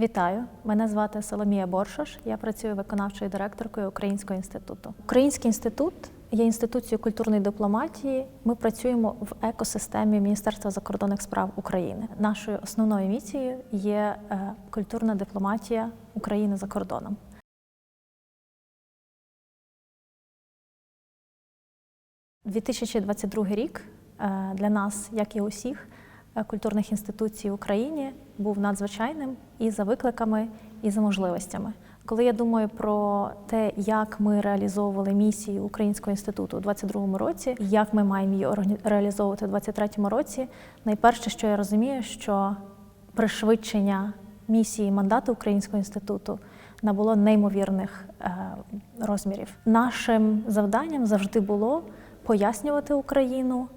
Вітаю, мене звати Соломія Боршош. Я працюю виконавчою директоркою Українського інституту. Український інститут є інституцією культурної дипломатії. Ми працюємо в екосистемі Міністерства закордонних справ України. Нашою основною місією є е, культурна дипломатія України за кордоном. – 2022 рік е, для нас, як і усіх е, культурних інституцій в Україні, був надзвичайним і за викликами, і за можливостями. Коли я думаю про те, як ми реалізовували місію Українського інституту у 2022 році, як ми маємо її реалізовувати у 2023 році, найперше, що я розумію, що пришвидшення місії мандату Українського інституту набуло неймовірних е, розмірів. Нашим завданням завжди було пояснювати Україну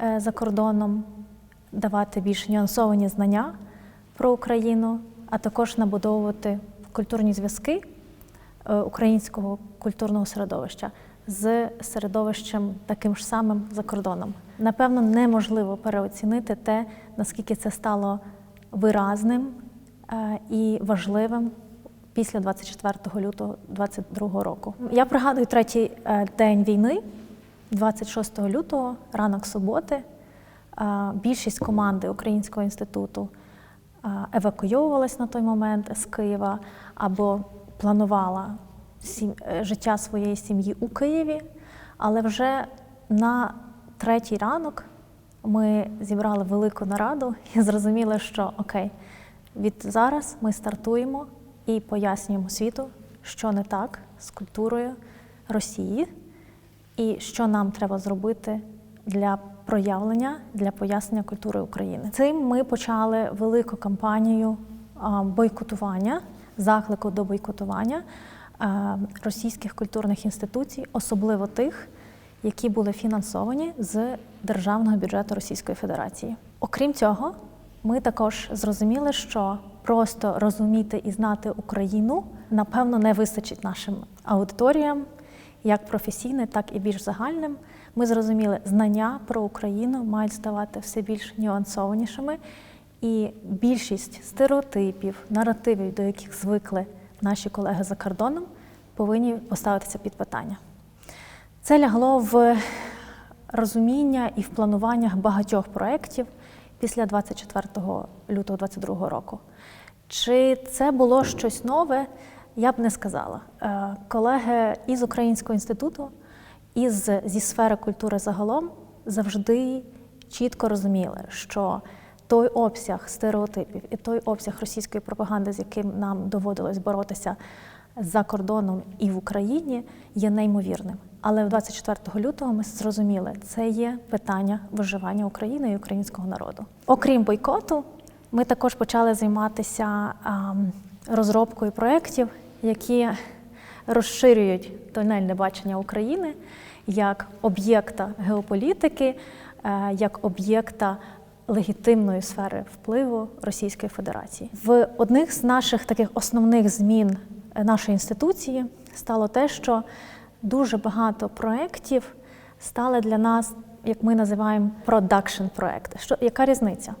е, за кордоном, давати більш нюансовані знання про Україну, а також набудовувати культурні зв'язки е, українського культурного середовища з середовищем таким ж самим за кордоном. Напевно, неможливо переоцінити те, наскільки це стало виразним е, і важливим після 24 лютого 2022 року. Я пригадую третій е, день війни, 26 лютого, ранок суботи. Більшість команди Українського інституту евакуйовувалась на той момент з Києва або планувала е, життя своєї сім'ї у Києві. Але вже на третій ранок ми зібрали велику нараду і зрозуміли, що окей, від зараз ми стартуємо і пояснюємо світу, що не так з культурою Росії і що нам треба зробити для проявлення, для пояснення культури України. Цим ми почали велику кампанію бойкотування, заклику до бойкотування російських культурних інституцій, особливо тих, які були фінансовані з державного бюджету Російської Федерації. Окрім цього, ми також зрозуміли, що просто розуміти і знати Україну напевно не вистачить нашим аудиторіям, як професійне, так і більш загальним. Ми зрозуміли, знання про Україну мають ставати все більш нюансованішими, і більшість стереотипів, наративів, до яких звикли наші колеги за кордоном, повинні поставитися під питання. Це лягло в розуміння і в плануваннях багатьох проєктів після 24 лютого 2022 року. Чи це було щось нове? Я б не сказала. Е, Колеги із Українського інституту, із зі сфери культури загалом завжди чітко розуміли, що той обсяг стереотипів і той обсяг російської пропаганди, з яким нам доводилось боротися за кордоном і в Україні, є неймовірним. Але 24 лютого ми зрозуміли, це є питання виживання України і українського народу. Окрім бойкоту, ми також почали займатися розробкою проєктів, які розширюють тонельне бачення України як об'єкта геополітики, е, як об'єкта легітимної сфери впливу Російської Федерації. В одних з наших таких основних змін е, нашої інституції стало те, що дуже багато проєктів стали для нас, як ми називаємо, продакшн проекти. Що яка різниця?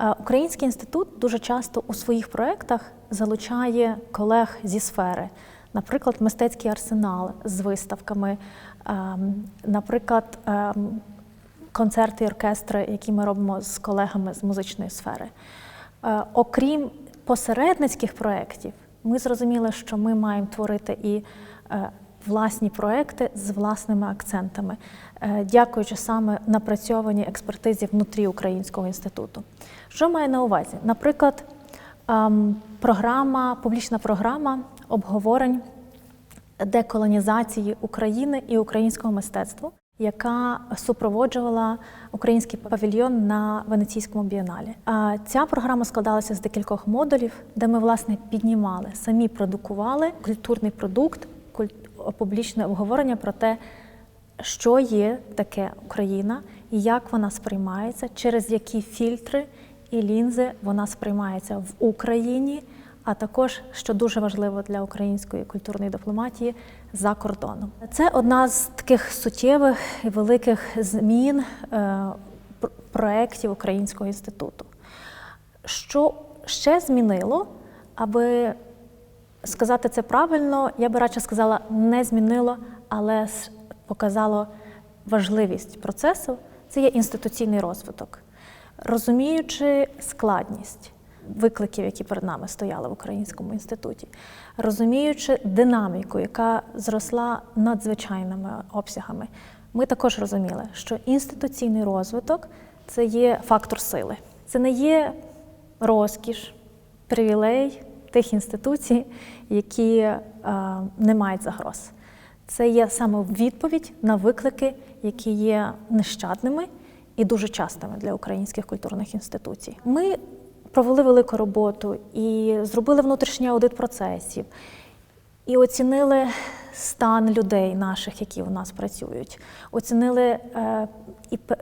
Е, Український інститут дуже часто у своїх проєктах залучає колег зі сфери, наприклад, мистецький арсенал з виставками, ем, наприклад, ем, концерти і оркестри, які ми робимо з колегами з музичної сфери. Е, Окрім посередницьких проєктів, ми зрозуміли, що ми маємо творити і е, власні проекти з власними акцентами, е, дякуючи саме напрацьованій експертизі внутрі Українського інституту. Що маю на увазі? Наприклад, ем, програма, публічна програма обговорень деколонізації України і українського мистецтва, яка супроводжувала український павільйон на Венеційському бієналі. Ця програма складалася з декількох модулів, де ми власне піднімали, самі продукували культурний продукт, публічне обговорення про те, що є таке Україна і як вона сприймається, через які фільтри і лінзи вона сприймається в Україні, а також, що дуже важливо для української культурної дипломатії, за кордоном. Це одна з таких суттєвих і великих змін е, проєктів Українського інституту. Що ще змінило? Аби сказати це правильно, я би радше сказала, не змінило, але показало важливість процесу. Це є інституційний розвиток. Розуміючи складність викликів, які перед нами стояли в Українському інституті, розуміючи динаміку, яка зросла надзвичайними обсягами, ми також розуміли, що інституційний розвиток це є фактор сили. Це не є розкіш, привілей тих інституцій, які е, не мають загроз. Це є саме відповідь на виклики, які є нещадними і дуже частими для українських культурних інституцій. Ми провели велику роботу і зробили внутрішній аудит процесів, і оцінили стан людей наших, які у нас працюють, оцінили е,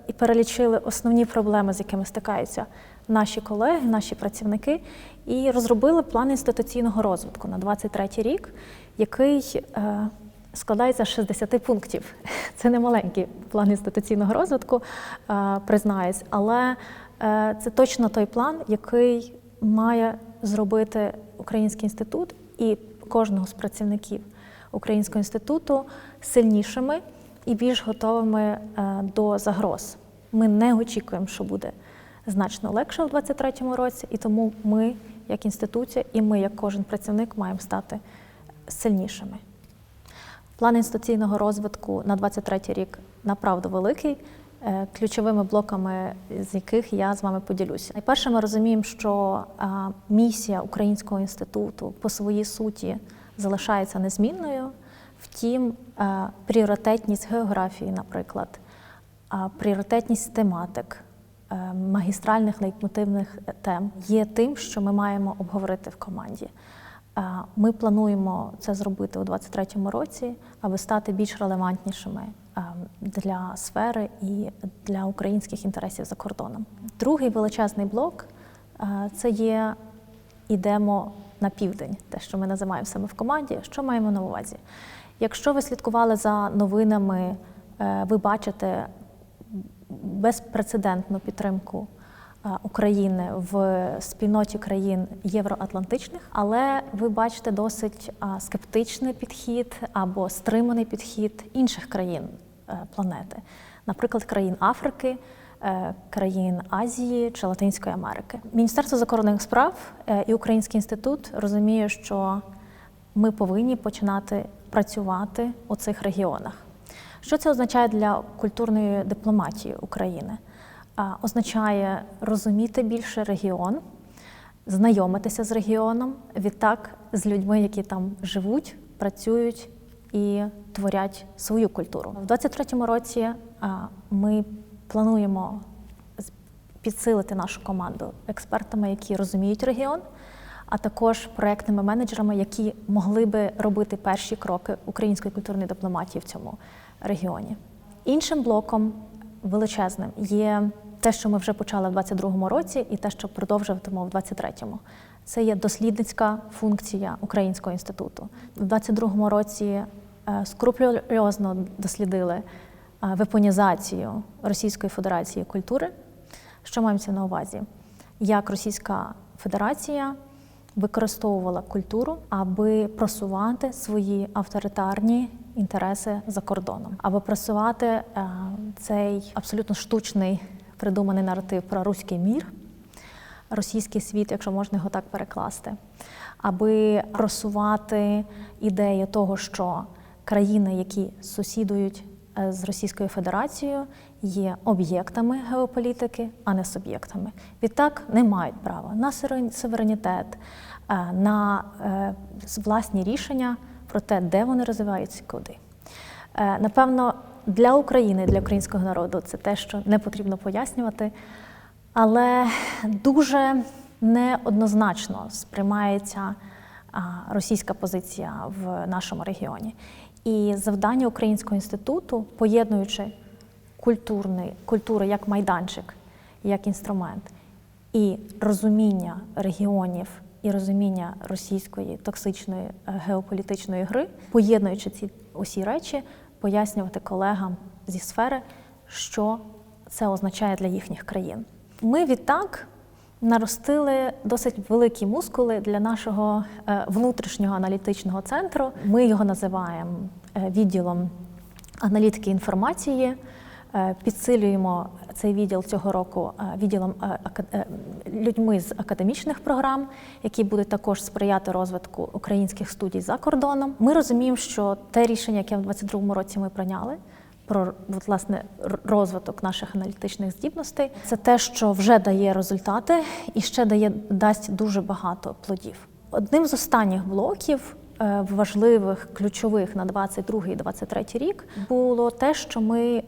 і, перелічили основні проблеми, з якими стикаються наші колеги, наші працівники, і розробили план інституційного розвитку на 23 рік, який е, складається з 60 пунктів. Це не маленький план інституційного розвитку, е, признаюсь, але це точно той план, який має зробити Український інститут і кожного з працівників Українського інституту сильнішими і більш готовими е, до загроз. Ми не очікуємо, що буде значно легше у 2023 році, і тому ми, як інституція, і ми, як кожен працівник, маємо стати сильнішими. План інституційного розвитку на 23 рік направду великий, е, ключовими блоками з яких я з вами поділюся. Найперше, ми розуміємо, що е, місія Українського інституту по своїй суті залишається незмінною. Втім, е, пріоритетність географії, наприклад, пріоритетність тематик, е, магістральних лейтмотивних тем є тим, що ми маємо обговорити в команді. Е, Ми плануємо це зробити у 2023 році, аби стати більш релевантнішими е, для сфери і для українських інтересів за кордоном. Другий величезний блок е, це є ідемо на південь, те, що ми називаємо саме в команді. Що маємо на увазі? Якщо ви слідкували за новинами, е, ви бачите безпрецедентну підтримку е, України в спільноті країн євроатлантичних, але ви бачите досить скептичний підхід або стриманий підхід інших країн е, планети, наприклад, країн Африки. е, Країн Азії чи Латинської Америки. Міністерство закордонних справ е, і Український інститут розуміє, що ми повинні починати працювати у цих регіонах. Що це означає для культурної дипломатії України? Означає розуміти більше регіон, знайомитися з регіоном, відтак з людьми, які там живуть, працюють і творять свою культуру. У 2023 році ми плануємо підсилити нашу команду експертами, які розуміють регіон, а також проектними менеджерами, які могли би робити перші кроки української культурної дипломатії в цьому регіоні. Іншим блоком величезним є те, що ми вже почали в 2022 році, і те, що продовжуватимемо в 2023. Це є дослідницька функція Українського інституту. У 2022 році е, скрупульозно дослідили е, вепонізацію Російської Федерації культури. Що мається на увазі? Як Російська Федерація використовувала культуру, аби просувати свої авторитарні інтереси за кордоном, аби просувати е, цей абсолютно штучний придуманий наратив про руський мір, російський світ, якщо можна його так перекласти, аби просувати ідею того, що країни, які сусідують е, з Російською Федерацією, є об'єктами геополітики, а не суб'єктами. Відтак не мають права на суверенітет, е, на е, власні рішення про те, де вони розвиваються куди. Напевно, для України, для українського народу це те, що не потрібно пояснювати, але дуже неоднозначно сприймається російська позиція в нашому регіоні. І завдання Українського інституту, поєднуючи культуру як майданчик, як інструмент, і розуміння регіонів і розуміння російської токсичної е, геополітичної гри, поєднуючи ці усі речі, пояснювати колегам зі сфери, що це означає для їхніх країн. Ми відтак наростили досить великі мускули для нашого е, внутрішнього аналітичного центру. Ми його називаємо е, відділом аналітики інформації. Е, Підсилюємо цей відділ цього року е, відділом е, людьми з академічних програм, які будуть також сприяти розвитку українських студій за кордоном. Ми розуміємо, що те рішення, яке в 2022 році ми прийняли, про власне розвиток наших аналітичних здібностей, це те, що вже дає результати і ще дає дасть дуже багато плодів. Одним з останніх блоків важливих, ключових на 22 і 23 рік було те, що ми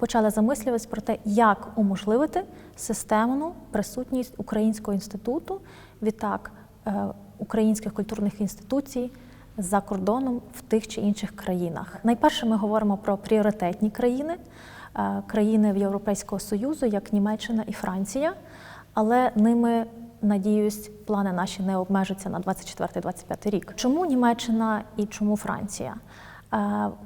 почали замислюватись про те, як уможливити системну присутність Українського інституту, відтак е, українських культурних інституцій за кордоном в тих чи інших країнах. Найперше ми говоримо про пріоритетні країни, е, країни Європейського Союзу, як Німеччина і Франція, але ними. Надіюсь, плани наші не обмежаться на 24-25 рік. Чому Німеччина і чому Франція?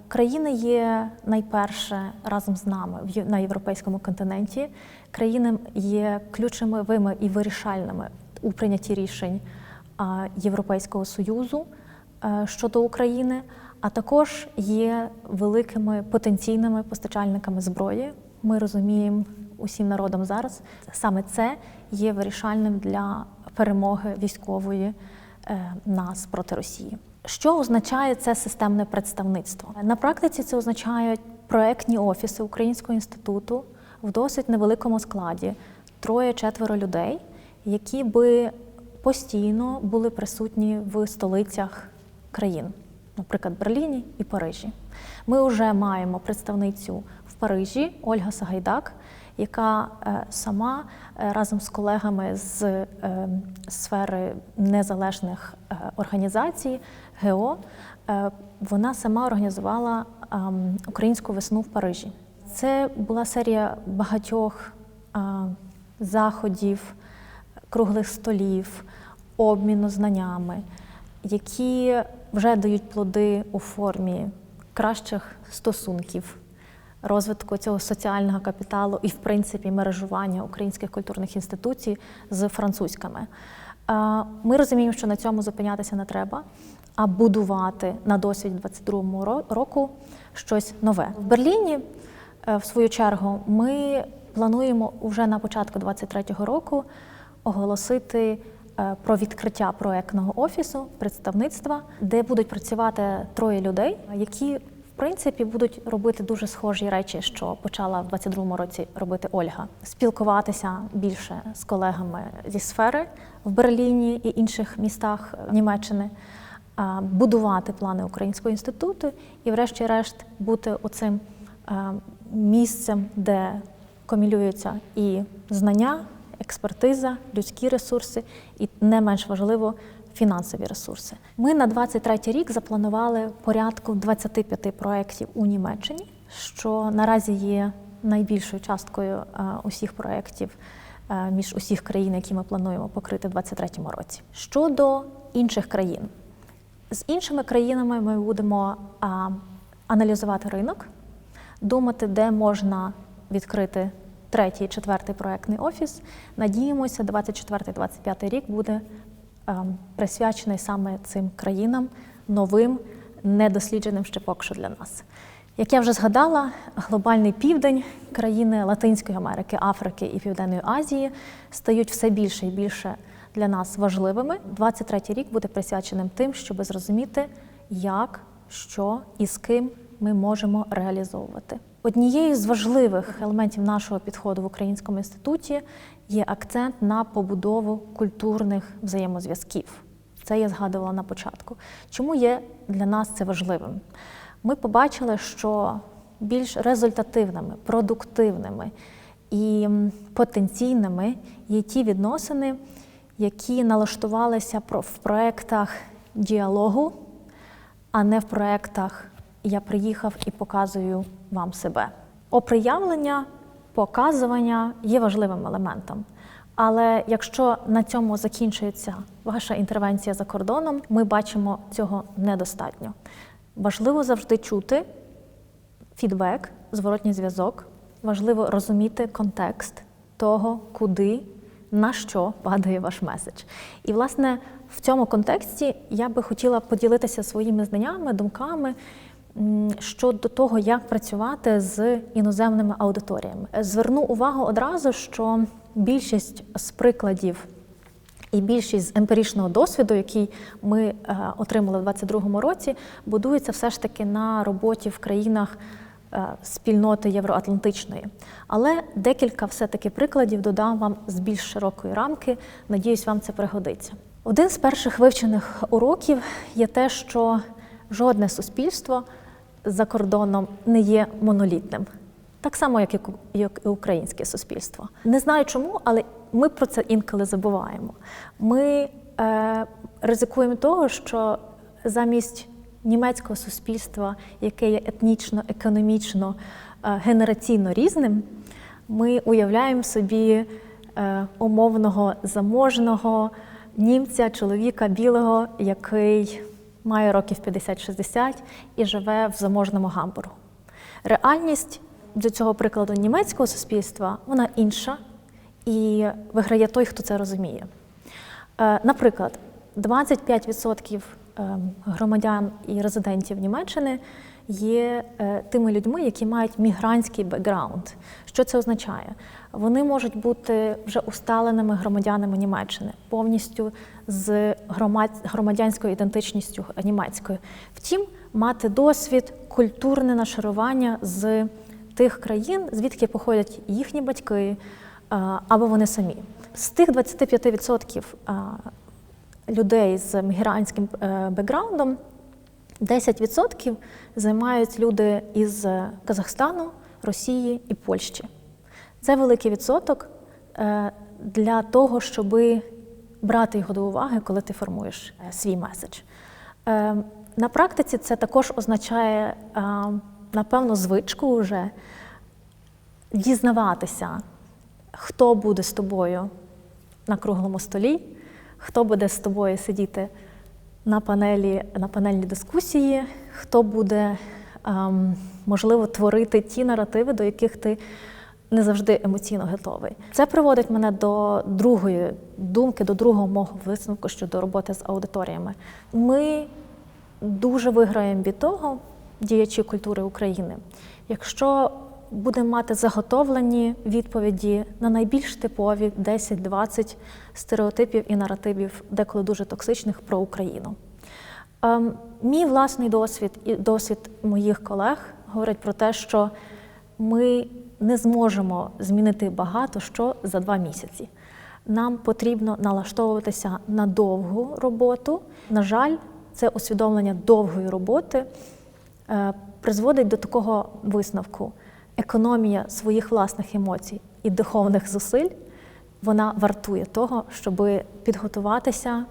Країни є найперше разом з нами на європейському континенті. Країни є ключовими і вирішальними у прийнятті рішень Європейського союзу е, щодо України, а також є великими потенційними постачальниками зброї. Ми розуміємо усім народом зараз. Саме це є вирішальним для перемоги військової е, нас проти Росії. Що означає це системне представництво? На практиці це означає проектні офіси Українського інституту в досить невеликому складі, троє-четверо людей, які би постійно були присутні в столицях країн, наприклад, Берліні і Парижі. Ми вже маємо представницю в Парижі Ольга Сагайдак, яка е, сама е, разом з колегами з е, сфери незалежних організацій ГО, е, вона сама організувала українську весну в Парижі. Це була серія багатьох заходів, круглих столів, обміну знаннями, які вже дають плоди у формі кращих стосунків, розвитку цього соціального капіталу і, в принципі, мережування українських культурних інституцій з французькими. Е, Ми розуміємо, що на цьому зупинятися не треба, а будувати на досвід 22-му ро- року щось нове. В Берліні, е, в свою чергу, ми плануємо вже на початку 23-го року оголосити е, про відкриття проектного офісу представництва, де будуть працювати троє людей, які в принципі будуть робити дуже схожі речі, що почала в 22-му році робити Ольга. Спілкуватися більше з колегами зі сфери в Берліні і інших містах Німеччини, будувати плани Українського інституту і, врешті-решт, бути оцим місцем, де комілюються і знання, експертиза, людські ресурси, і не менш важливо фінансові ресурси. Ми на 23 рік запланували порядку 25 проєктів у Німеччині, що наразі є найбільшою часткою усіх проєктів між усіх країн, які ми плануємо покрити в 2023 році. Щодо інших країн, з іншими країнами ми будемо а, аналізувати ринок, думати, де можна відкрити третій, четвертий проектний офіс. Надіємося, 24-25 рік буде ем, присвячений саме цим країнам новим, недослідженим ще поки що для нас. Як я вже згадала, глобальний південь, країни Латинської Америки, Африки і Південної Азії стають все більше і більше для нас важливими. 23-й рік буде присвяченим тим, щоб зрозуміти, як, що і з ким ми можемо реалізовувати. Однією з важливих елементів нашого підходу в Українському інституті є акцент на побудову культурних взаємозв'язків. Це я згадувала на початку. Чому є для нас це важливим? Ми побачили, що більш результативними, продуктивними і потенційними є ті відносини, які налаштувалися в проєктах діалогу, а не в проєктах Я приїхав і показую вам себе. Оприявлення, показування є важливим елементом. Але якщо на цьому закінчується ваша інтервенція за кордоном, ми бачимо цього недостатньо. Важливо завжди чути фідбек, зворотній зв'язок. Важливо розуміти контекст того, куди на що падає ваш меседж. І, власне, в цьому контексті я би хотіла поділитися своїми знаннями, думками щодо того, як працювати з іноземними аудиторіями. Зверну увагу одразу, що більшість з прикладів і більшість з емпіричного досвіду, який ми е, отримали в 2022 році, будується все ж таки на роботі в країнах спільноти євроатлантичної. Але декілька все-таки прикладів додам вам з більш широкої рамки. Надіюсь, вам це пригодиться. Один з перших вивчених уроків є те, що жодне суспільство за кордоном не є монолітним. Так само, як і ку- як і українське суспільство. Не знаю чому, але ми про це інколи забуваємо. Ми е, ризикуємо того, що замість німецького суспільства, яке є етнічно, економічно, е, генераційно різним, ми уявляємо собі е, умовного заможного німця, чоловіка білого, який має років 50-60 і живе в заможному гамбургу. Реальність до цього прикладу німецького суспільства вона інша, і виграє той, хто це розуміє. Е, Наприклад, 25% ем, громадян і резидентів Німеччини є е, тими людьми, які мають мігрантський бекграунд. Що це означає? Вони можуть бути вже усталеними громадянами Німеччини, повністю з громадянською ідентичністю німецькою. Втім, мати досвід, культурне нашарування з тих країн, звідки походять їхні батьки або вони самі. З тих 25% а, людей з мігрантським е, бекграундом 10% займають люди із Казахстану, Росії і Польщі. Це великий відсоток е, для того, щоб брати його до уваги, коли ти формуєш е, свій меседж. На практиці це також означає, напевно, звичку вже дізнаватися, хто буде з тобою на круглому столі, хто буде з тобою сидіти на панелі, на панельній дискусії, хто буде, ем, можливо, творити ті наративи, до яких ти не завжди емоційно готовий. Це приводить мене до другої думки, до другого мого висновку щодо роботи з аудиторіями. Ми дуже виграємо від того, діячі культури України, якщо будемо мати заготовлені відповіді на найбільш типові 10-20 стереотипів і наративів, деколи дуже токсичних про Україну. Ем, Мій власний досвід і досвід моїх колег говорить про те, що ми не зможемо змінити багато що за два місяці. Нам потрібно налаштовуватися на довгу роботу. На жаль, це усвідомлення довгої роботи е, призводить до такого висновку: економія своїх власних емоцій і духовних зусиль вона вартує того, щоб підготуватися,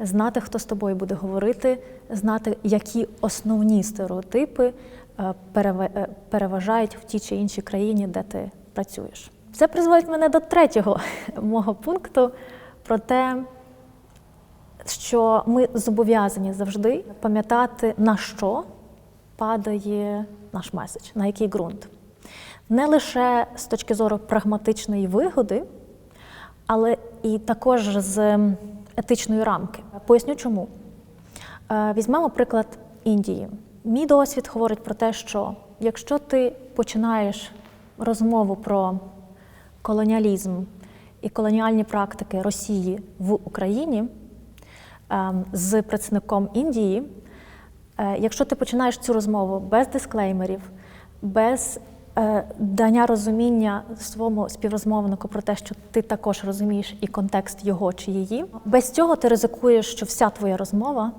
знати, хто з тобою буде говорити, знати, які основні стереотипи е, е, переважають в тій чи іншій країні, де ти працюєш. Це призводить мене до третього мого пункту про те, що ми зобов'язані завжди пам'ятати, на що падає наш меседж, на який ґрунт. Не лише з точки зору прагматичної вигоди, але і також з етичної рамки. Поясню чому. Е, Візьмемо приклад Індії. Мій досвід говорить про те, що якщо ти починаєш розмову про колоніалізм і колоніальні практики Росії в Україні ем, з представником Індії, е, якщо ти починаєш цю розмову без дисклеймерів, без дання розуміння своєму співрозмовнику про те, що ти також розумієш і контекст його чи її, без цього ти ризикуєш, що вся твоя розмова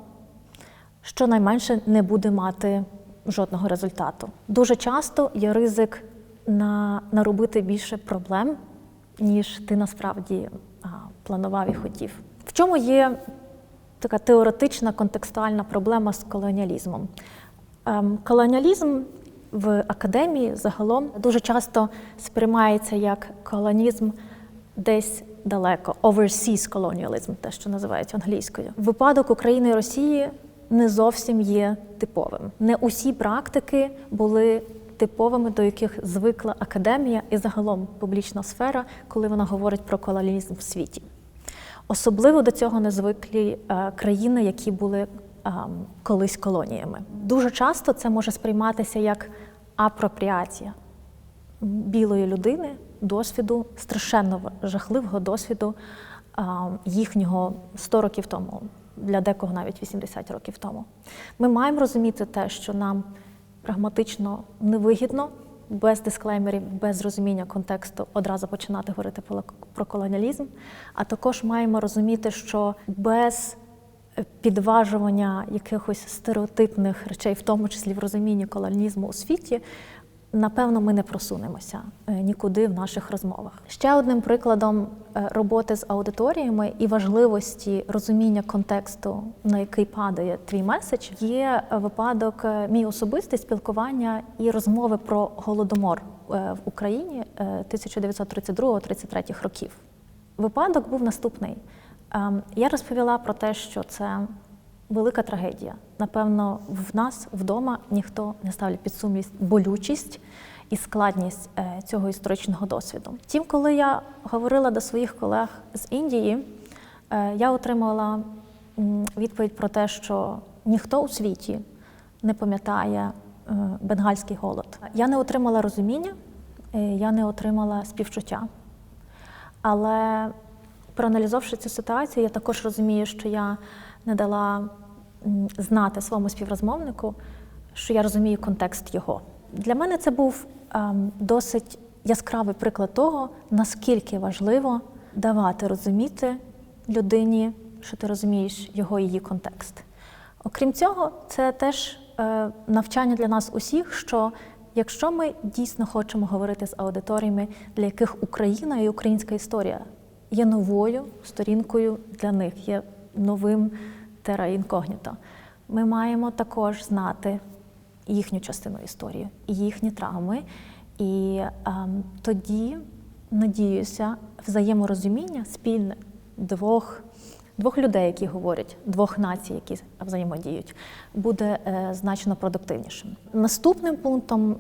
щонайменше не буде мати жодного результату. Дуже часто є ризик на, наробити більше проблем, ніж ти насправді а, планував і хотів. В чому є така теоретична контекстуальна проблема з колоніалізмом? Ем, колоніалізм в академії загалом дуже часто сприймається як колонізм десь далеко, overseas colonialism, те, що називають англійською. Випадок України і Росії не зовсім є типовим. Не усі практики були типовими, до яких звикла академія і загалом публічна сфера, коли вона говорить про колоніалізм в світі. Особливо до цього не звиклі е, країни, які були колись колоніями. Дуже часто це може сприйматися як апропріація білої людини, досвіду, страшенно жахливого досвіду їхнього 100 років тому, для декого навіть 80 років тому. Ми маємо розуміти те, що нам прагматично невигідно. Без дисклеймерів, без розуміння контексту одразу починати говорити про колоніалізм. А також маємо розуміти, що без підважування якихось стереотипних речей, в тому числі в розумінні колоніалізму у світі, напевно, ми не просунемося е, нікуди в наших розмовах. Ще одним прикладом е, роботи з аудиторіями і важливості розуміння контексту, на який падає твій меседж, є випадок е, мій особистий спілкування і розмови про голодомор в Україні е, 1932-33 років. Випадок був наступний. Ем, Я розповіла про те, що це велика трагедія. Напевно, в нас вдома ніхто не ставить під сумнів болючість і складність е, цього історичного досвіду. Втім, коли я говорила до своїх колег з Індії, е, я отримала відповідь про те, що ніхто у світі не пам'ятає е, бенгальський голод. Я не отримала розуміння, я не отримала співчуття. Але проаналізувавши цю ситуацію, я також розумію, що я не дала знати своєму співрозмовнику, що я розумію контекст його. Для мене це був ем, досить яскравий приклад того, наскільки важливо давати розуміти людині, що ти розумієш його і її контекст. Окрім цього, це теж е, навчання для нас усіх, що якщо ми дійсно хочемо говорити з аудиторіями, для яких Україна і українська історія є новою сторінкою для них, є новим тера інкогніто, ми маємо також знати їхню частину історії, їхні травми. І ем, тоді, надіюся, взаєморозуміння спільне двох двох людей, які говорять, двох націй, які взаємодіють, буде е, значно продуктивнішим. Наступним пунктом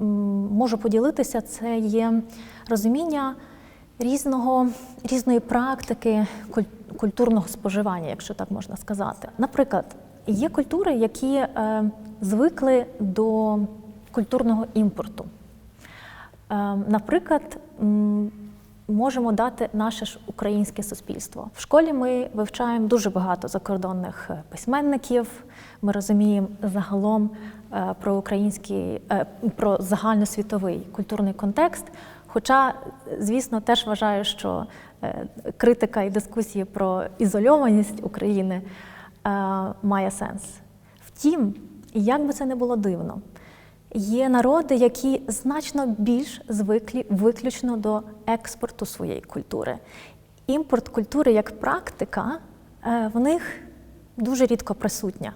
м, можу поділитися, це є розуміння різного, різної практики куль- культурного споживання, якщо так можна сказати. Наприклад, є культури, які е, звикли до культурного імпорту. Е, Наприклад, можемо дати наше ж українське суспільство. В школі ми вивчаємо дуже багато закордонних е, письменників. Ми розуміємо загалом е, про український, е, про загальносвітовий культурний контекст. Хоча, звісно, теж вважаю, що е, критика і дискусії про ізольованість України е, має сенс. Втім, як би це не було дивно, Є народи, які значно більш звиклі виключно до експорту своєї культури. Імпорт культури як практика е, в них дуже рідко присутня.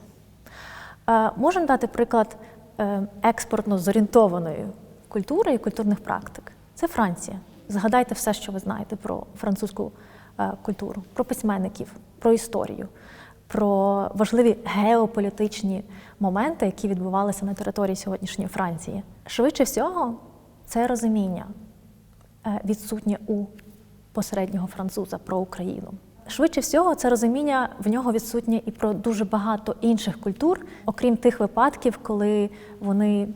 Можемо дати приклад експортно зорієнтованої культури і культурних практик. Це Франція. Згадайте все, що ви знаєте про французьку е, культуру, про письменників, про історію, про важливі геополітичні моменти, які відбувалися на території сьогоднішньої Франції. Швидше всього, це розуміння е, відсутнє у посереднього француза про Україну. Швидше всього, це розуміння в нього відсутнє і про дуже багато інших культур, окрім тих випадків, коли вони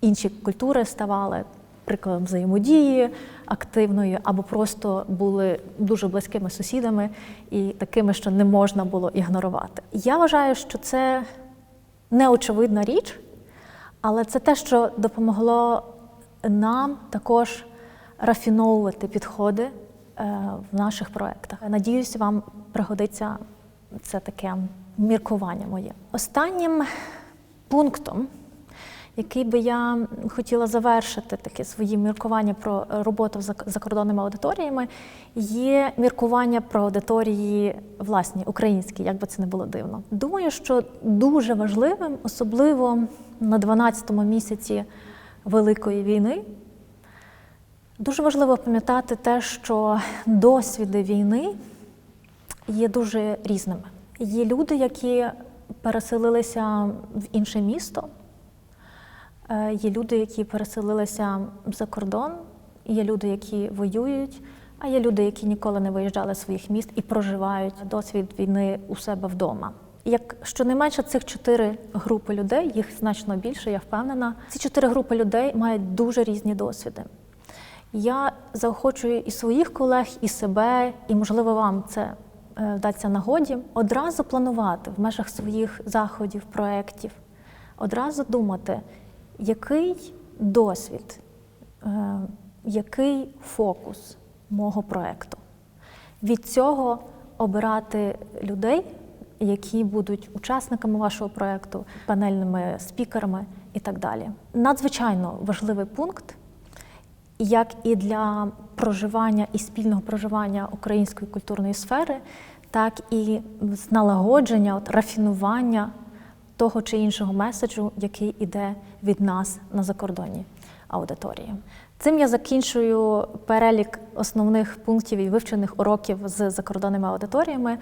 інші культури ставали прикладом взаємодії активної або просто були дуже близькими сусідами і такими, що не можна було ігнорувати. Я вважаю, що це неочевидна річ, але це те, що допомогло нам також рафіновувати підходи е, в наших проєктах. Надіюсь, вам пригодиться це таке міркування моє. Останнім пунктом, який би я хотіла завершити таке свої міркування про роботу з закордонними аудиторіями, є міркування про аудиторії власні, українські, як би це не було дивно. Думаю, що дуже важливим, особливо на 12-му місяці Великої війни, дуже важливо пам'ятати те, що досвіди війни є дуже різними. Є люди, які переселилися в інше місто, Є люди, які переселилися за кордон, є люди, які воюють, а є люди, які ніколи не виїжджали з своїх міст і проживають досвід війни у себе вдома. Як щонайменше цих чотири групи людей, їх значно більше, я впевнена. Ці чотири групи людей мають дуже різні досвіди. Я заохочую і своїх колег, і себе, і можливо вам це е, вдасться нагоді одразу планувати в межах своїх заходів, проєктів, одразу думати, який досвід, е, який фокус мого проєкту. Від цього обирати людей, які будуть учасниками вашого проєкту, панельними спікерами і так далі. Надзвичайно важливий пункт як і для проживання і спільного проживання української культурної сфери, так і налагодження, от, рафінування того чи іншого меседжу, який іде від нас на закордонні аудиторії. Цим я закінчую перелік основних пунктів і вивчених уроків з закордонними аудиторіями.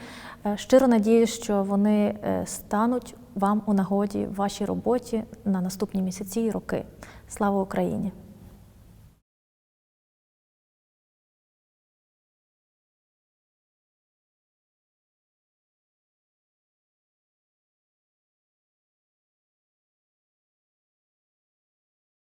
Е, Щиро надію, що вони е, стануть вам у нагоді в вашій роботі на наступні місяці і роки. Слава Україні!